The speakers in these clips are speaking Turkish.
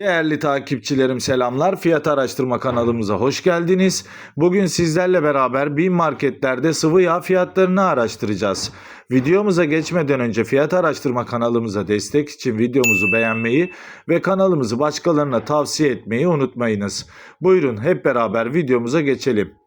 Değerli takipçilerim selamlar. Fiyat araştırma kanalımıza hoş geldiniz. Bugün sizlerle beraber bin marketlerde sıvı yağ fiyatlarını araştıracağız. Videomuza geçmeden önce fiyat araştırma kanalımıza destek için videomuzu beğenmeyi ve kanalımızı başkalarına tavsiye etmeyi unutmayınız. Buyurun hep beraber videomuza geçelim.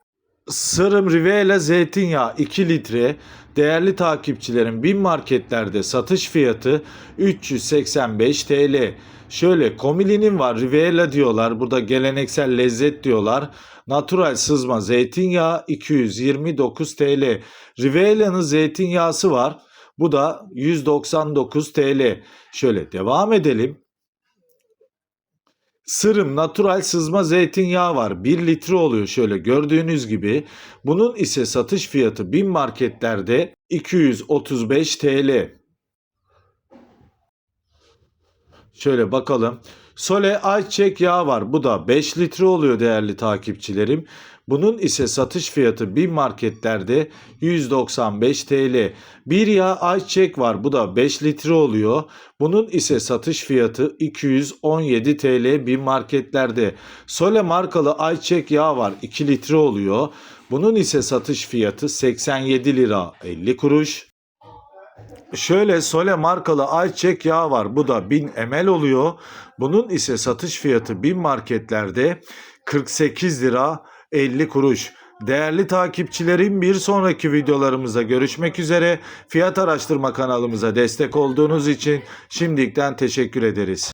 Sırım Rivela zeytinyağı 2 litre değerli takipçilerim bin marketlerde satış fiyatı 385 TL. Şöyle komilinin var Rivela diyorlar burada geleneksel lezzet diyorlar. Natural sızma zeytinyağı 229 TL. Rivela'nın zeytinyağısı var. Bu da 199 TL. Şöyle devam edelim. Sırım natural sızma zeytinyağı var. 1 litre oluyor şöyle gördüğünüz gibi. Bunun ise satış fiyatı bin marketlerde 235 TL. Şöyle bakalım. Sole ayçiçek yağı var. Bu da 5 litre oluyor değerli takipçilerim. Bunun ise satış fiyatı bin marketlerde 195 TL. Bir yağ ayçiçek var. Bu da 5 litre oluyor. Bunun ise satış fiyatı 217 TL bin marketlerde. Sole markalı ayçiçek yağı var. 2 litre oluyor. Bunun ise satış fiyatı 87 lira 50 kuruş. Şöyle Sole markalı ayçiçek yağı var. Bu da 1000 ml oluyor. Bunun ise satış fiyatı 1000 marketlerde 48 lira 50 kuruş. Değerli takipçilerim bir sonraki videolarımızda görüşmek üzere. Fiyat araştırma kanalımıza destek olduğunuz için şimdilikten teşekkür ederiz.